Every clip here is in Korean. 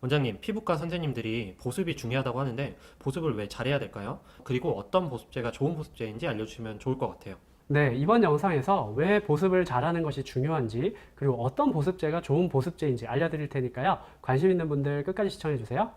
원장님, 피부과 선생님들이 보습이 중요하다고 하는데 보습을 왜 잘해야 될까요? 그리고 어떤 보습제가 좋은 보습제인지 알려주시면 좋을 것 같아요. 네, 이번 영상에서 왜 보습을 잘하는 것이 중요한지, 그리고 어떤 보습제가 좋은 보습제인지 알려드릴 테니까요. 관심 있는 분들 끝까지 시청해주세요.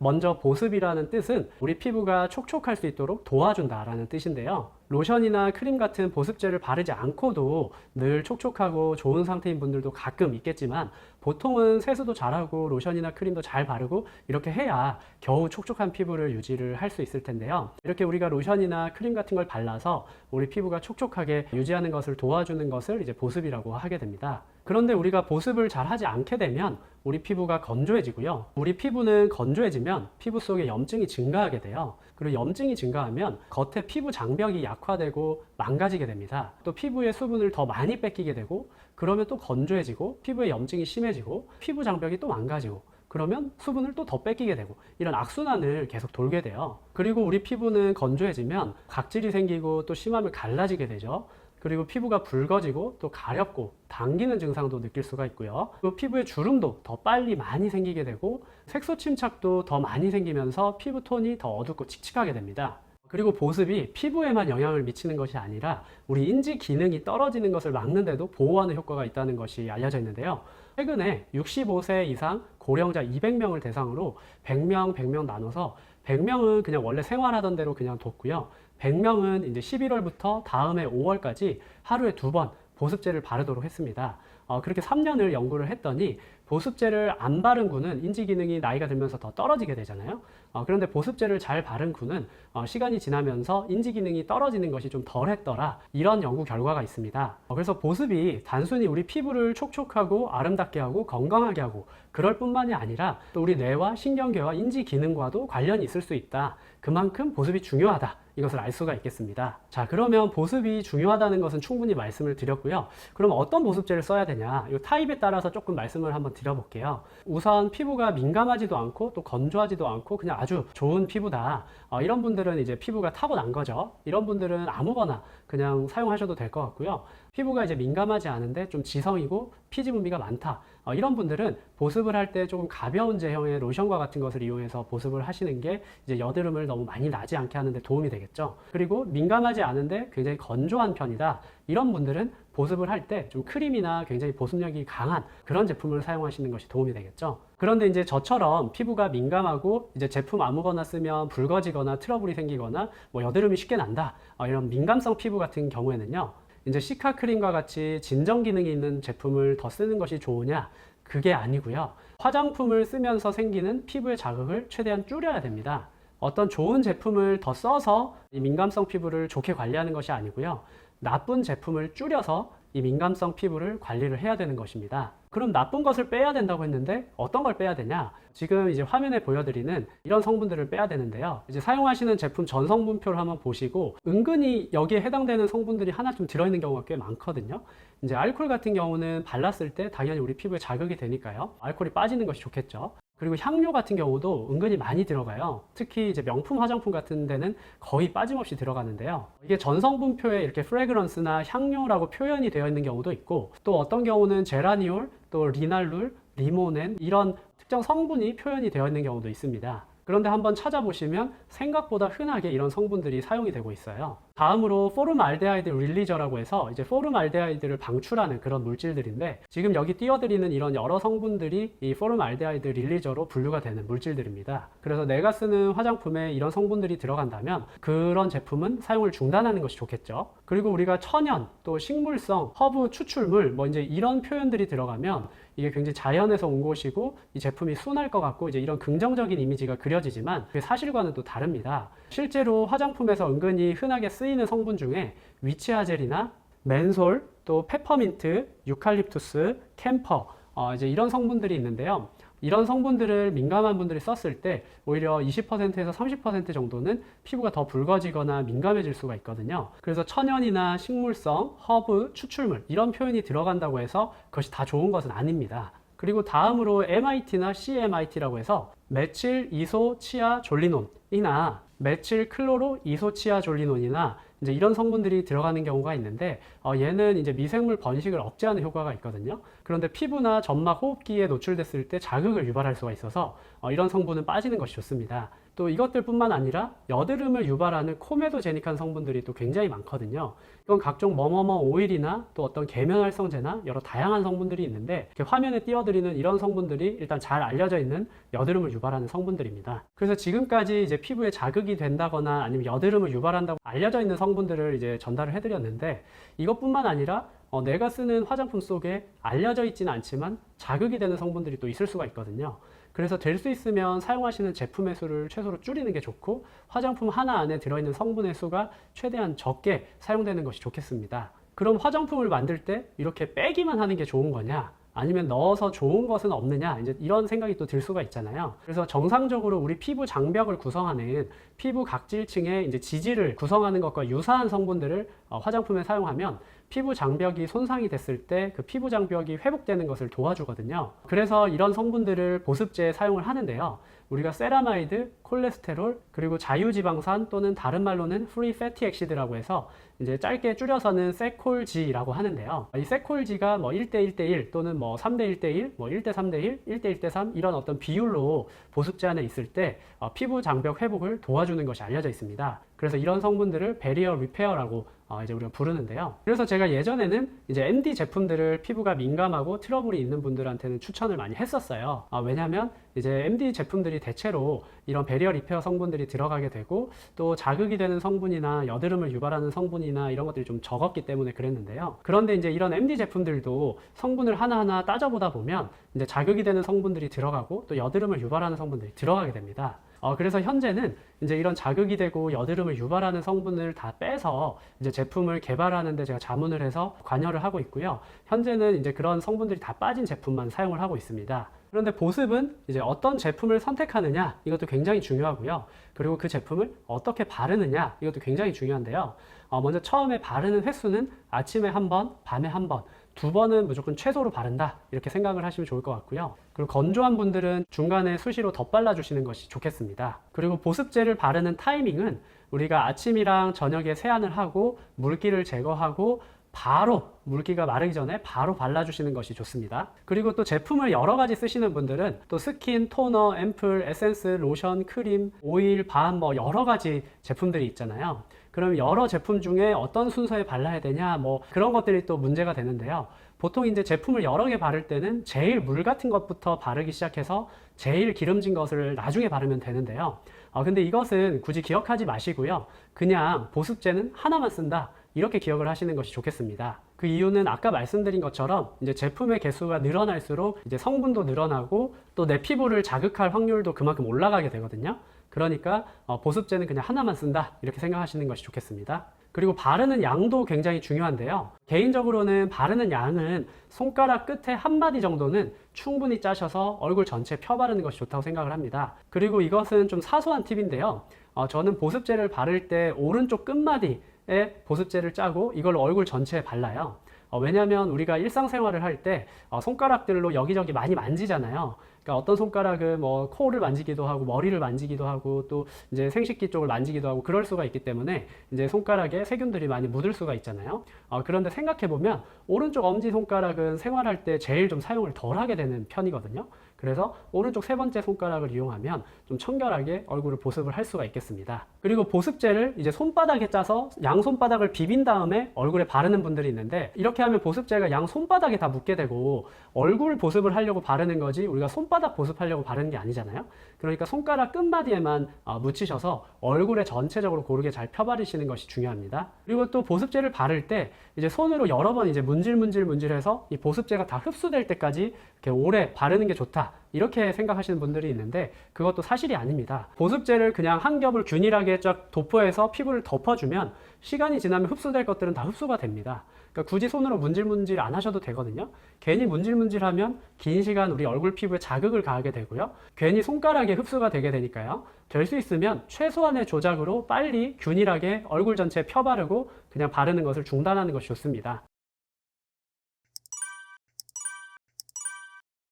먼저 보습이라는 뜻은 우리 피부가 촉촉할 수 있도록 도와준다라는 뜻인데요. 로션이나 크림 같은 보습제를 바르지 않고도 늘 촉촉하고 좋은 상태인 분들도 가끔 있겠지만 보통은 세수도 잘하고 로션이나 크림도 잘 바르고 이렇게 해야 겨우 촉촉한 피부를 유지를 할 수 있을 텐데요. 이렇게 우리가 로션이나 크림 같은 걸 발라서 우리 피부가 촉촉하게 유지하는 것을 도와주는 것을 이제 보습이라고 하게 됩니다. 그런데 우리가 보습을 잘 하지 않게 되면 우리 피부가 건조해지고요. 우리 피부는 건조해지면 피부 속에 염증이 증가하게 돼요. 그리고 염증이 증가하면 겉에 피부 장벽이 약화되고 망가지게 됩니다. 또 피부의 수분을 더 많이 뺏기게 되고 그러면 또 건조해지고 피부에 염증이 심해지고 피부 장벽이 또 망가지고 그러면 수분을 또 더 뺏기게 되고 이런 악순환을 계속 돌게 돼요. 그리고 우리 피부는 건조해지면 각질이 생기고 또 심하면 갈라지게 되죠. 그리고 피부가 붉어지고 또 가렵고 당기는 증상도 느낄 수가 있고요. 또 피부에 주름도 더 빨리 많이 생기게 되고 색소 침착도 더 많이 생기면서 피부 톤이 더 어둡고 칙칙하게 됩니다. 그리고 보습이 피부에만 영향을 미치는 것이 아니라 우리 인지 기능이 떨어지는 것을 막는데도 보호하는 효과가 있다는 것이 알려져 있는데요. 최근에 65세 이상 고령자 200명을 대상으로 100명, 100명 나눠서 100명은 그냥 원래 생활하던 대로 그냥 뒀고요. 100명은 이제 11월부터 다음해 5월까지 하루에 두 번 보습제를 바르도록 했습니다. 어, 그렇게 3년을 연구를 했더니 보습제를 안 바른 군은 인지 기능이 나이가 들면서 더 떨어지게 되잖아요. 어, 그런데 보습제를 잘 바른 군은 어, 시간이 지나면서 인지 기능이 떨어지는 것이 좀 덜했더라. 이런 연구 결과가 있습니다. 어, 그래서 보습이 단순히 우리 피부를 촉촉하고 아름답게 하고 건강하게 하고 그럴 뿐만이 아니라 또 우리 뇌와 신경계와 인지 기능과도 관련이 있을 수 있다. 그만큼 보습이 중요하다. 이것을 알 수가 있겠습니다. 자, 그러면 보습이 중요하다는 것은 충분히 말씀을 드렸고요. 그럼 어떤 보습제를 써야 되냐? 이 타입에 따라서 조금 말씀을 한번 드려볼게요. 우선 피부가 민감하지도 않고 또 건조하지도 않고 그냥 아주 좋은 피부다. 어, 이런 분들은 이제 피부가 타고난 거죠. 이런 분들은 아무거나 그냥 사용하셔도 될 것 같고요. 피부가 이제 민감하지 않은데 좀 지성이고 피지 분비가 많다. 어, 이런 분들은 보습을 할 때 조금 가벼운 제형의 로션과 같은 것을 이용해서 보습을 하시는 게 이제 여드름을 너무 많이 나지 않게 하는데 도움이 되겠죠. 그리고 민감하지 않은데 굉장히 건조한 편이다. 이런 분들은 보습을 할 때 좀 크림이나 굉장히 보습력이 강한 그런 제품을 사용하시는 것이 도움이 되겠죠. 그런데 이제 저처럼 피부가 민감하고 이제 제품 아무거나 쓰면 붉어지거나 트러블이 생기거나 뭐 여드름이 쉽게 난다. 어, 이런 민감성 피부 같은 경우에는요. 이제 시카 크림과 같이 진정 기능이 있는 제품을 더 쓰는 것이 좋으냐? 그게 아니고요. 화장품을 쓰면서 생기는 피부의 자극을 최대한 줄여야 됩니다. 어떤 좋은 제품을 더 써서 이 민감성 피부를 좋게 관리하는 것이 아니고요. 나쁜 제품을 줄여서 이 민감성 피부를 관리를 해야 되는 것입니다. 그럼 나쁜 것을 빼야 된다고 했는데 어떤 걸 빼야 되냐? 지금 이제 화면에 보여드리는 이런 성분들을 빼야 되는데요. 이제 사용하시는 제품 전 성분표를 한번 보시고 은근히 여기에 해당되는 성분들이 하나쯤 들어있는 경우가 꽤 많거든요. 이제 알코올 같은 경우는 발랐을 때 당연히 우리 피부에 자극이 되니까요. 알코올이 빠지는 것이 좋겠죠. 그리고 향료 같은 경우도 은근히 많이 들어가요. 특히 이제 명품 화장품 같은 데는 거의 빠짐없이 들어가는데요. 이게 전성분표에 이렇게 프레그런스나 향료라고 표현이 되어 있는 경우도 있고 또 어떤 경우는 제라니올, 또 리날룰, 리모넨 이런 특정 성분이 표현이 되어 있는 경우도 있습니다. 그런데 한번 찾아보시면 생각보다 흔하게 이런 성분들이 사용이 되고 있어요. 다음으로 포름알데하이드 릴리저라고 해서 이제 포름알데하이드를 방출하는 그런 물질들인데 지금 여기 띄워드리는 이런 여러 성분들이 이 포름알데하이드 릴리저로 분류가 되는 물질들입니다. 그래서 내가 쓰는 화장품에 이런 성분들이 들어간다면 그런 제품은 사용을 중단하는 것이 좋겠죠. 그리고 우리가 천연 또 식물성 허브 추출물 뭐 이제 이런 표현들이 들어가면 이게 굉장히 자연에서 온 것이고 이 제품이 순할 것 같고 이제 이런 긍정적인 이미지가 그려지지만 그 사실과는 또 다릅니다. 실제로 화장품에서 은근히 흔하게 쓰이는 성분 중에 위치아젤이나 맨솔, 또 페퍼민트, 유칼립투스, 캠퍼 어, 이제 이런 성분들이 있는데요. 이런 성분들을 민감한 분들이 썼을 때 오히려 20%에서 30% 정도는 피부가 더 붉어지거나 민감해질 수가 있거든요. 그래서 천연이나 식물성, 허브, 추출물 이런 표현이 들어간다고 해서 그것이 다 좋은 것은 아닙니다. 그리고 다음으로 MIT나 CMIT라고 해서 메칠 이소 치아 졸리논이나 메칠 클로로 이소 치아 졸리논이나 이제 이런 성분들이 들어가는 경우가 있는데 어, 얘는 이제 미생물 번식을 억제하는 효과가 있거든요. 그런데 피부나 점막, 호흡기에 노출됐을 때 자극을 유발할 수가 있어서 어, 이런 성분은 빠지는 것이 좋습니다. 또 이것들뿐만 아니라 여드름을 유발하는 코메도제닉한 성분들이 또 굉장히 많거든요. 이건 각종 뭐뭐뭐 오일이나 또 어떤 계면활성제나 여러 다양한 성분들이 있는데 화면에 띄워드리는 이런 성분들이 일단 잘 알려져 있는 여드름을 유발하는 성분들입니다. 그래서 지금까지 이제 피부에 자극이 된다거나 아니면 여드름을 유발한다고 알려져 있는 성분들을 이제 전달을 해드렸는데 이것뿐만 아니라 어, 내가 쓰는 화장품 속에 알려져 있지는 않지만 자극이 되는 성분들이 또 있을 수가 있거든요. 그래서 될 수 있으면 사용하시는 제품의 수를 최소로 줄이는 게 좋고 화장품 하나 안에 들어있는 성분의 수가 최대한 적게 사용되는 것이 좋겠습니다. 그럼 화장품을 만들 때 이렇게 빼기만 하는 게 좋은 거냐? 아니면 넣어서 좋은 것은 없느냐? 이제 이런 생각이 또 들 수가 있잖아요. 그래서 정상적으로 우리 피부 장벽을 구성하는 피부 각질층의 이제 지질을 구성하는 것과 유사한 성분들을 어, 화장품에 사용하면 피부 장벽이 손상이 됐을 때 그 피부 장벽이 회복되는 것을 도와주거든요. 그래서 이런 성분들을 보습제에 사용을 하는데요. 우리가 세라마이드, 콜레스테롤, 그리고 자유지방산 또는 다른 말로는 프리 패티 엑시드라고 해서 이제 짧게 줄여서는 세콜지라고 하는데요. 이 세콜지가 뭐 1대 1대 1 또는 뭐 3대 1대 1, 뭐 1대 3대 1, 1대 1대 3 이런 어떤 비율로 보습제 안에 있을 때 어, 피부 장벽 회복을 도와주는 것이 알려져 있습니다. 그래서 이런 성분들을 베리어 리페어라고 어, 이제 우리가 부르는데요. 그래서 제가 예전에는 이제 MD 제품들을 피부가 민감하고 트러블이 있는 분들한테는 추천을 많이 했었어요. 아, 왜냐하면 이제 MD 제품들이 대체로 이런 베리어 리페어 성분들이 들어가게 되고 또 자극이 되는 성분이나 여드름을 유발하는 성분이나 이런 것들이 좀 적었기 때문에 그랬는데요. 그런데 이제 이런 MD 제품들도 성분을 하나하나 따져보다 보면 이제 자극이 되는 성분들이 들어가고 또 여드름을 유발하는 성분들이 들어가게 됩니다. 어, 그래서 현재는 이제 이런 자극이 되고 여드름을 유발하는 성분을 다 빼서 이제 제품을 개발하는데 제가 자문을 해서 관여를 하고 있고요. 현재는 이제 그런 성분들이 다 빠진 제품만 사용을 하고 있습니다. 그런데 보습은 이제 어떤 제품을 선택하느냐 이것도 굉장히 중요하고요. 그리고 그 제품을 어떻게 바르느냐 이것도 굉장히 중요한데요. 어, 먼저 처음에 바르는 횟수는 아침에 한 번, 밤에 한 번, 두 번은 무조건 최소로 바른다 이렇게 생각을 하시면 좋을 것 같고요. 그리고 건조한 분들은 중간에 수시로 덧발라 주시는 것이 좋겠습니다. 그리고 보습제를 바르는 타이밍은 우리가 아침이랑 저녁에 세안을 하고 물기를 제거하고 바로 물기가 마르기 전에 바로 발라주시는 것이 좋습니다. 그리고 또 제품을 여러 가지 쓰시는 분들은 또 스킨, 토너, 앰플, 에센스, 로션, 크림, 오일, 밤 뭐 여러 가지 제품들이 있잖아요. 그럼 여러 제품 중에 어떤 순서에 발라야 되냐 뭐 그런 것들이 또 문제가 되는데요. 보통 이제 제품을 여러 개 바를 때는 제일 물 같은 것부터 바르기 시작해서 제일 기름진 것을 나중에 바르면 되는데요. 어, 근데 이것은 굳이 기억하지 마시고요. 그냥 보습제는 하나만 쓴다. 이렇게 기억을 하시는 것이 좋겠습니다. 그 이유는 아까 말씀드린 것처럼 이제 제품의 개수가 늘어날수록 이제 성분도 늘어나고 또 내 피부를 자극할 확률도 그만큼 올라가게 되거든요. 그러니까 어, 보습제는 그냥 하나만 쓴다 이렇게 생각하시는 것이 좋겠습니다. 그리고 바르는 양도 굉장히 중요한데요. 개인적으로는 바르는 양은 손가락 끝에 한 마디 정도는 충분히 짜셔서 얼굴 전체에 펴 바르는 것이 좋다고 생각을 합니다. 그리고 이것은 좀 사소한 팁인데요. 어, 저는 보습제를 바를 때 오른쪽 끝마디에 보습제를 짜고 이걸 얼굴 전체에 발라요. 어, 왜냐하면 우리가 일상생활을 할 때 어, 손가락들로 여기저기 많이 만지잖아요. 그러니까 어떤 손가락은 뭐 코를 만지기도 하고 머리를 만지기도 하고 또 이제 생식기 쪽을 만지기도 하고 그럴 수가 있기 때문에 이제 손가락에 세균들이 많이 묻을 수가 있잖아요. 어, 그런데 생각해 보면 오른쪽 엄지 손가락은 생활할 때 제일 좀 사용을 덜 하게 되는 편이거든요. 그래서 오른쪽 세 번째 손가락을 이용하면 좀 청결하게 얼굴을 보습을 할 수가 있겠습니다. 그리고 보습제를 이제 손바닥에 짜서 양 손바닥을 비빈 다음에 얼굴에 바르는 분들이 있는데 이렇게 하면 보습제가 양 손바닥에 다 묻게 되고 얼굴 보습을 하려고 바르는 거지 우리가 손바닥 보습하려고 바르는 게 아니잖아요. 그러니까 손가락 끝마디에만 어, 묻히셔서 얼굴에 전체적으로 고르게 잘 펴바르시는 것이 중요합니다. 그리고 또 보습제를 바를 때 이제 손으로 여러 번 이제 문질문질 문질해서 이 보습제가 다 흡수될 때까지 이렇게 오래 바르는 게 좋다. 이렇게 생각하시는 분들이 있는데 그것도 사실이 아닙니다. 보습제를 그냥 한 겹을 균일하게 쫙 도포해서 피부를 덮어주면 시간이 지나면 흡수될 것들은 다 흡수가 됩니다. 그러니까 굳이 손으로 문질문질 안 하셔도 되거든요. 괜히 문질문질하면 긴 시간 우리 얼굴 피부에 자극을 가하게 되고요. 괜히 손가락에 흡수가 되게 되니까요. 될 수 있으면 최소한의 조작으로 빨리 균일하게 얼굴 전체에 펴바르고 그냥 바르는 것을 중단하는 것이 좋습니다.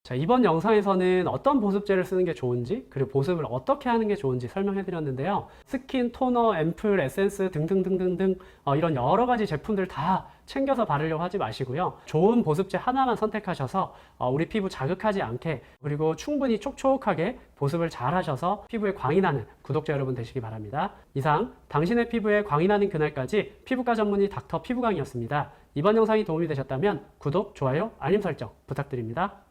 자, 이번 영상에서는 어떤 보습제를 쓰는 게 좋은지, 그리고 보습을 어떻게 하는 게 좋은지 설명해 드렸는데요. 스킨, 토너, 앰플, 에센스 등등등등등 어, 이런 여러 가지 제품들 다 챙겨서 바르려고 하지 마시고요. 좋은 보습제 하나만 선택하셔서 어, 우리 피부 자극하지 않게 그리고 충분히 촉촉하게 보습을 잘 하셔서 피부에 광이 나는 구독자 여러분 되시기 바랍니다. 이상 당신의 피부에 광이 나는 그날까지 피부과 전문의 닥터 피부광이었습니다. 이번 영상이 도움이 되셨다면 구독, 좋아요, 알림 설정 부탁드립니다.